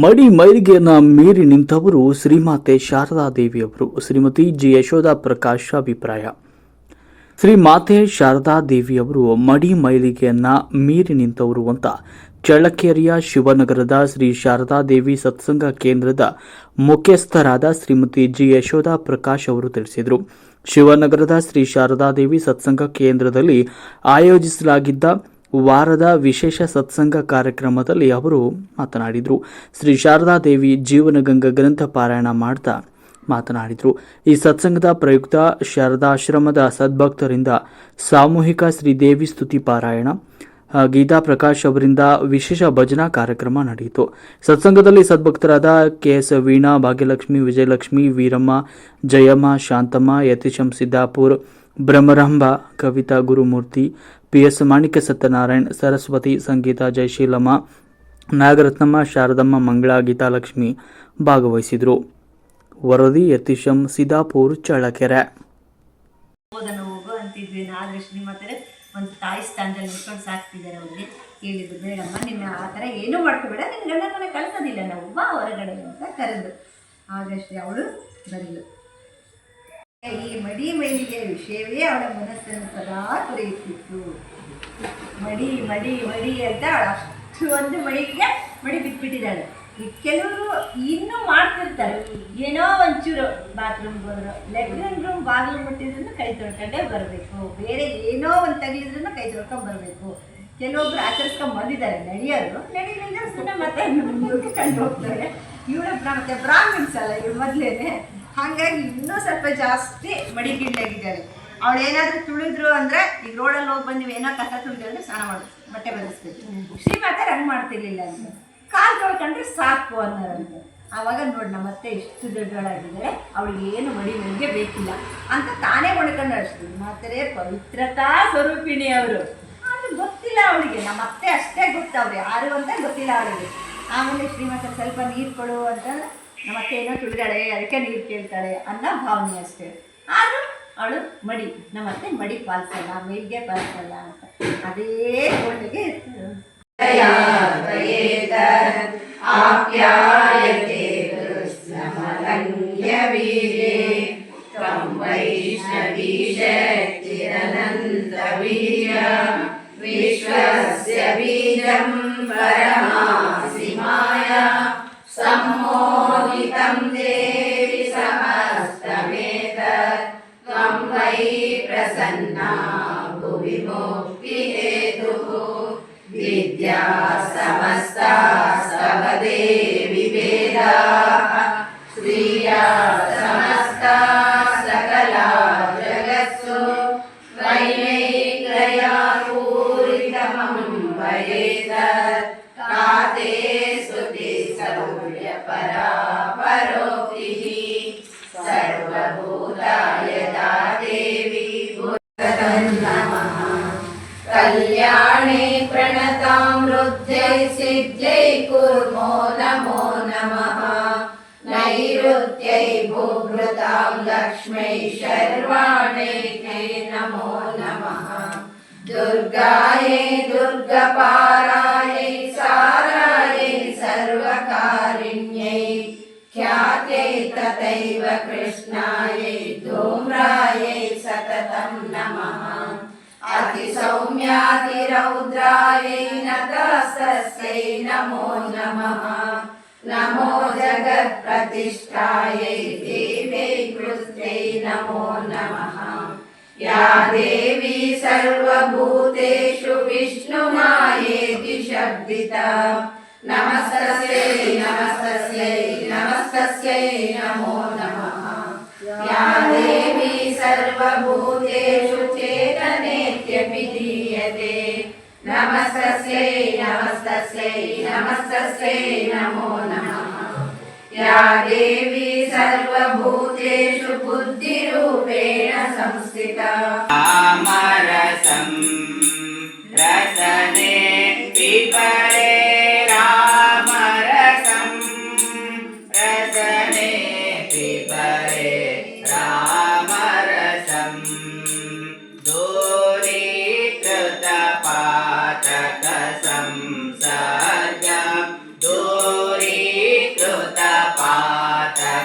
ಮಡಿ ಮೈಲಿಗೆಯನ್ನ ಮೀರಿ ನಿಂತವರು ಶ್ರೀಮಾತೆ ಶಾರದಾ ದೇವಿಯವರು ಶ್ರೀಮತಿ ಜಿ. ಯಶೋಧ ಪ್ರಕಾಶ್ ಅಭಿಪ್ರಾಯ. ಶ್ರೀ ಮಾತೆ ಶಾರದಾ ದೇವಿಯವರು ಮಡಿ ಮೈಲಿಗೆಯನ್ನ ಮೀರಿ ನಿಂತವರು ಅಂತ ಚಳ್ಳಕೆರೆಯ ಶಿವನಗರದ ಶ್ರೀ ಶಾರದಾ ದೇವಿ ಸತ್ಸಂಗ ಕೇಂದ್ರದ ಮುಖ್ಯಸ್ಥರಾದ ಶ್ರೀಮತಿ ಜಿ. ಯಶೋಧ ಪ್ರಕಾಶ್ ಅವರು ತಿಳಿಸಿದರು. ಶಿವನಗರದ ಶ್ರೀ ಶಾರದಾ ದೇವಿ ಸತ್ಸಂಗ ಕೇಂದ್ರದಲ್ಲಿ ಆಯೋಜಿಸಲಾಗಿದ್ದ ವಾರದ ವಿಶೇಷ ಸತ್ಸಂಗ ಕಾರ್ಯಕ್ರಮದಲ್ಲಿ ಅವರು ಮಾತನಾಡಿದರು. ಶ್ರೀ ಶಾರದಾ ದೇವಿ ಜೀವನಗಂಗಾ ಗ್ರಂಥ ಪಾರಾಯಣ ಮಾಡ್ತಾ ಮಾತನಾಡಿದರು. ಈ ಸತ್ಸಂಗದ ಪ್ರಯುಕ್ತ ಶಾರದಾಶ್ರಮದ ಸದ್ಭಕ್ತರಿಂದ ಸಾಮೂಹಿಕ ಶ್ರೀದೇವಿ ಸ್ತುತಿ ಪಾರಾಯಣ ಗೀತಾ ಪ್ರಕಾಶ್ ಅವರಿಂದ ವಿಶೇಷ ಭಜನಾ ಕಾರ್ಯಕ್ರಮ ನಡೆಯಿತು. ಸತ್ಸಂಗದಲ್ಲಿ ಸದ್ಭಕ್ತರಾದ K S Veena, Bhagyalakshmi, Vijayalakshmi, Veeramma, Jayamma, Shanthamma Yathisham Siddapur Brahmarambha, Kavitha Gurumurthy P S Manikya Satyanarayan Saraswati ಸಂಗೀತ ಜಯಶೀಲಮ್ಮ, ನಾಗರತ್ನಮ್ಮ, ಶಾರದಮ್ಮ, ಮಂಗಳ ಗೀತಾಲಕ್ಷ್ಮಿ ಭಾಗವಹಿಸಿದರು. ವರದಿ ಯತೀಶಂ ಆದ್ರೆ ಶ್ರೀಮಂತರೇ ಒಂದು ತಾಯಿ ಸ್ಥಾನದಲ್ಲಿ ನಿಂತ್ಕೊಂಡು ಸಾಕ್ತಿದ್ದಾರೆ ಅವ್ರಿಗೆ. ಹೇಳಿದ್ರು ಬೇಡಮ್ಮ, ನಿನ್ನ ಆ ಥರ ಏನೂ ಮಾಡ್ಕೋಬೇಡ ನಿನ್ನ ಗಂಡನ ಮನೆ ಕಳ್ಸೋದಿಲ್ಲ ನಾವು ಬಾ ಹೊರಗಡೆ ಅಂತ ಕರೆದು. ಆಗಷ್ಟೇ ಅವಳು ಬಂದ್ಲು ಈ ಮಡಿ ಮೈಲಿಗೆ ವಿಷಯವೇ ಅವಳ ಮನಸ್ಸನ್ನು ಸದಾ ಕೊರೆಯುತ್ತಿತ್ತು ಮಡಿ ಮಡಿ ಮಡಿ ಅಂತ ಅಷ್ಟು ಒಂದು ಮಡಿಗೆ ಮಡಿ ಬಿಟ್ಬಿಟ್ಟಿದ್ದಾಳೆ. ಕೆಲವರು ಇನ್ನೂ ಮಾಡ್ತಿರ್ತಾರೆ. ಏನೋ ಒಂಚೂರು ಬಾತ್ರೂಮ್ಗೆ ಹೋದ್ರು. ಲೆಟ್ರಿನ್ ರೂಮ್ ಬಾಗಿಲು ಮುಟ್ಟಿದ್ರು ಕೈ ತೊಳ್ಕೊಂಡೇ ಬರಬೇಕು. ಬೇರೆ ಏನೋ ಒಂದು ತಗಲಿದ್ರು ಕೈ ತೊಳ್ಕೊಂಡು ಬರಬೇಕು. ಕೆಲವೊಬ್ರು ಆಚರಿಸ್ಕೊಂಡು ಬಂದಿದ್ದಾರೆ. ನಡೆಯೋರು ನಡೆಯಲಿಲ್ಲ ಸುಮ್ಮನೆ ಮತ್ತೆ ಕಂಡು ಹೋಗ್ತಾರೆ. ಇವಳ ಮತ್ತೆ ಬ್ರಾಹ್ಮಿಣ್ಸ್ ಇವಳು ಮೊದಲೇನೆ. ಹಾಗಾಗಿ ಇನ್ನೂ ಸ್ವಲ್ಪ ಜಾಸ್ತಿ ಮಡಿಗಿಡ್ಲಾಗಿದ್ದಾರೆ. ಅವಳು ಏನಾದರೂ ತುಳಿದ್ರು ಅಂದರೆ ಈಗ ರೋಡಲ್ಲಿ ಹೋಗಿ ಬಂದಿವಿ ಏನೋ ಕಸ ತುಳಿದ್ರು ಅಂದರೆ ಸ್ನಾನ ಮಾಡೋದು ಬಟ್ಟೆ ಬದಲಿಸ್ಬೇಕು ಶ್ರೀಮಾತೆ ಹಂಗೆ ಮಾಡ್ತಿರ್ಲಿಲ್ಲ ಅಂತ. ಕಾಲು ತೊಳ್ಕೊಂಡ್ರೆ ಸಾಕು ಅನ್ನೋರಂತೆ. ಆವಾಗ ನೋಡಿ ನಮ್ಮ ಅತ್ತೆ ಎಷ್ಟು ದೊಡ್ಡವಳಾಗಿದ್ದಾರೆ, ಅವಳಿಗೆ ಏನು ಮಡಿ ನನಗೆ ಬೇಕಿಲ್ಲ ಅಂತ ತಾನೇ ಮಾಡ್ಕೊಂಡು ಅಷ್ಟು ಮಾತರೆ ಪವಿತ್ರತಾ ಸ್ವರೂಪಿಣಿ ಅವರು. ಅದು ಗೊತ್ತಿಲ್ಲ ಅವಳಿಗೆ. ನಮ್ಮ ಅತ್ತೆ ಅಷ್ಟೇ ಗೊತ್ತು ಯಾರು ಅಂತ ಗೊತ್ತಿಲ್ಲ ಅವಳಿಗೆ. ಆಮೇಲೆ ಶ್ರೀಮಂತ ಸ್ವಲ್ಪ ನೀರು ಕೊಡು ಅಂತಂದ್ರೆ ನಮ್ಮತ್ತೇನೋ ತುಳಿದಾಳೆ ಅದಕ್ಕೆ ನೀರು ಕೇಳ್ತಾಳೆ ಅನ್ನೋ ಭಾವನೆ ಅಷ್ಟೇ ಆದರೂ ಅವಳು ಮಡಿ ನಮ್ಮತ್ತೆ ಮಡಿ ಪಾಲಿಸಲ್ಲ ಮೇಲ್ಗೆ ಪಾಲಿಸಲ್ಲ ಅಂತ ಅದೇ ಕೊಂಡಿಗೆ ವಿಶ್ವಸ್ಯ ಬೀಜಂ ಪರ सम्मोहितं देवि समस्तमेतत् त्वं वै प्रसन्ना भुवि मुक्तिहेतुः विद्या समस्ता सवदेवि वेदाः श्रिया समस्ता कुर्मो नमो नमः। नैऋत्यै भूभृतां लक्ष्मै शर्वाणै नमो नमः। दुर्गायै दुर्गपारायै सारायै सर्वकारिण्यै ख्यात्यै तथैव कृष्णायै अतिसौम्यातिरौद्रायै नतस्तस्यै नमो नमः नमो जगत्प्रतिष्ठायै देव्यै कृत्यै नमो नमः या देवी सर्वभूतेषु विष्णुमायेति शब्दिता नमस्तस्यै नमस्तस्यै नमस्तस्यै नमो नमः या देवी सर्वभूतेषु चेतनेत्यपि दीयते नमस्तस्यै नमस्तस्यै नमस्तस्यै नमो नमः या देवी सर्वभूतेषु बुद्धिरूपेण संस्थिता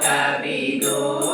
cabido.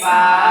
Bye.